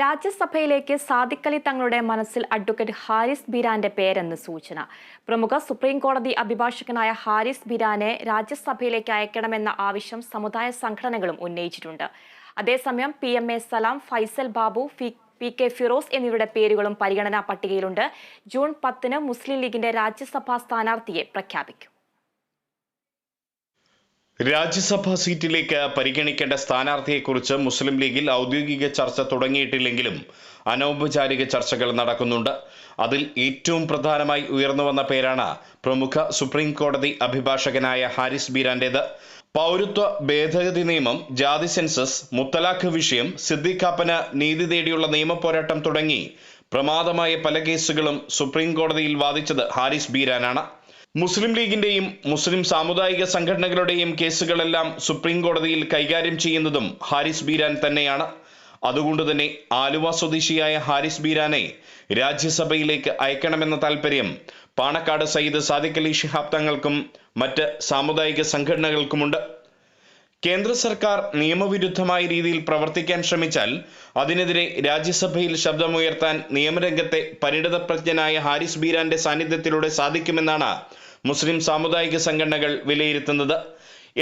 രാജ്യസഭയിലേക്ക് സാദിഖലി തങ്ങളുടെ മനസ്സിൽ അഡ്വക്കേറ്റ് ഹാരിസ് ബിരാന്റെ പേരെന്ന് സൂചന. പ്രമുഖ സുപ്രീം കോടതി അഭിഭാഷകനായ ഹാരിസ് ബിരാനെ രാജ്യസഭയിലേക്ക് അയക്കണമെന്ന ആവശ്യം സമുദായ സംഘടനകളും ഉന്നയിച്ചിട്ടുണ്ട്. അതേസമയം P M A Salam Faisal Babu P K Firoz എന്നിവരുടെ പേരുകളും പരിഗണനാ പട്ടികയിലുണ്ട്. ജൂൺ പത്തിന് മുസ്ലിം ലീഗിന്റെ രാജ്യസഭാ സ്ഥാനാർത്ഥിയെ പ്രഖ്യാപിക്കും. രാജ്യസഭാ സീറ്റിലേക്ക് പരിഗണിക്കേണ്ട സ്ഥാനാർത്ഥിയെക്കുറിച്ച് മുസ്ലിം ലീഗിൽ ഔദ്യോഗിക ചർച്ച തുടങ്ങിയിട്ടില്ലെങ്കിലും അനൗപചാരിക ചർച്ചകൾ നടക്കുന്നുണ്ട്. അതിൽ ഏറ്റവും പ്രധാനമായി ഉയർന്നു വന്ന പേരാണ് പ്രമുഖ സുപ്രീം കോടതി അഭിഭാഷകനായ ഹാരിസ് ബീരാന്റേത്. പൗരത്വ ഭേദഗതി നിയമം ജാതി സെൻസസ് മുത്തലാഖ് വിഷയം സിദ്ദിഖാപ്പന് നീതി തേടിയുള്ള നിയമപോരാട്ടം തുടങ്ങി പ്രമാദമായ പല കേസുകളും സുപ്രീം കോടതിയിൽ വാദിച്ചത് ഹാരിസ് ബീരാനാണ്. മുസ്ലിം ലീഗിന്റെയും മുസ്ലിം സാമുദായിക സംഘടനകളുടെയും കേസുകളെല്ലാം സുപ്രീം കോടതിയിൽ കൈകാര്യം ചെയ്യുന്നതും ഹാരിസ് ബീരാൻ തന്നെയാണ്. അതുകൊണ്ട് തന്നെ ആലുവ സ്വദേശിയായ ഹാരിസ് ബീരാനെ രാജ്യസഭയിലേക്ക് അയക്കണമെന്ന താൽപ്പര്യം പാണക്കാട് സയ്യിദ് സാദിഖ് അലി ഷിഹാബ് തങ്ങൾക്കും മറ്റ് സാമുദായിക സംഘടനകൾക്കുമുണ്ട്. കേന്ദ്ര സർക്കാർ നിയമവിരുദ്ധമായ രീതിയിൽ പ്രവർത്തിക്കാൻ ശ്രമിച്ചാൽ അതിനെതിരെ രാജ്യസഭയിൽ ശബ്ദമുയർത്താൻ നിയമരംഗത്തെ പരിണിതപ്രജ്ഞനായ ഹാരിസ് ബീരാന്റെ സാന്നിധ്യത്തിലൂടെ സാധിക്കുമെന്നാണ് മുസ്ലിം സാമുദായിക സംഘടനകൾ വിലയിരുത്തുന്നത്.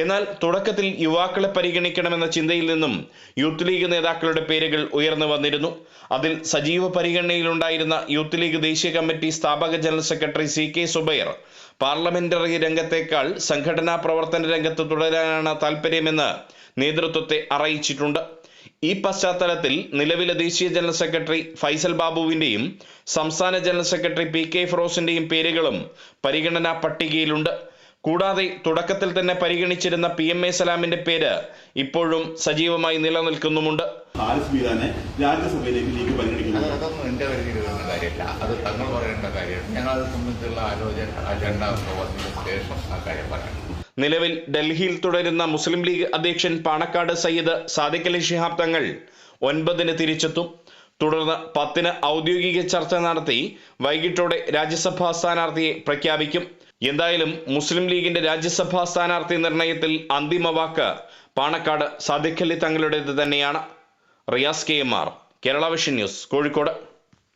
എന്നാൽ തുടക്കത്തിൽ യുവാക്കളെ പരിഗണിക്കണമെന്ന ചിന്തയിൽ നിന്നും യൂത്ത് ലീഗ് നേതാക്കളുടെ പേരുകൾ ഉയർന്നു വന്നിരുന്നു. അതിൽ സജീവ പരിഗണനയിലുണ്ടായിരുന്ന യൂത്ത് ലീഗ് ദേശീയ കമ്മിറ്റി സ്ഥാപക general secretary C K Zubair parliamentary രംഗത്തേക്കാൾ സംഘടനാ പ്രവർത്തന രംഗത്ത് തുടരാനാണ് താൽപ്പര്യമെന്ന് നേതൃത്വത്തെ അറിയിച്ചിട്ടുണ്ട്. ഈ പശ്ചാത്തലത്തിൽ നിലവിലെ ദേശീയ ജനറൽ സെക്രട്ടറി ഫൈസൽ ബാബുവിന്റെയും സംസ്ഥാന ജനറൽ സെക്രട്ടറി പി കെ ഫിറോസിന്റെയും പേരുകളും പരിഗണനാ പട്ടികയിലുണ്ട്. കൂടാതെ തുടക്കത്തിൽ തന്നെ പരിഗണിച്ചിരുന്ന പി എം എ സലാമിന്റെ പേര് ഇപ്പോഴും സജീവമായി നിലനിൽക്കുന്നുമുണ്ട്. ബീരാനെ രാജ്യസഭയിലേക്ക് ലീഗ് അത് അതൊന്നും എന്റെ പരിധിയിൽ വരുന്ന അത് തങ്ങൾ പറയേണ്ട കാര്യമാണ്. ഞങ്ങൾ അത് സംബന്ധിച്ചുള്ള ആലോചന അജണ്ട വന്നതിന് ശേഷം ആ കാര്യം പറയാം. നിലവിൽ ഡൽഹിയിൽ തുടരുന്ന മുസ്ലിം ലീഗ് അധ്യക്ഷൻ പാണക്കാട് സയ്യിദ് സാദിഖ് അലി ഷിഹാബ് തങ്ങൾ ഒൻപതിന് തിരിച്ചെത്തും. തുടർന്ന് പത്തിന് ഔദ്യോഗിക ചർച്ച നടത്തി വൈകിട്ടോടെ രാജ്യസഭാ സ്ഥാനാർത്ഥിയെ പ്രഖ്യാപിക്കും. എന്തായാലും മുസ്ലിം ലീഗിന്റെ രാജ്യസഭാ സ്ഥാനാർത്ഥി നിർണയത്തിൽ അന്തിമ വാക്ക്. പാണക്കാട് സാദിഖലി തങ്ങളുടേത് തന്നെയാണ്. Riyas K M R Kerala vision news Kozhikode.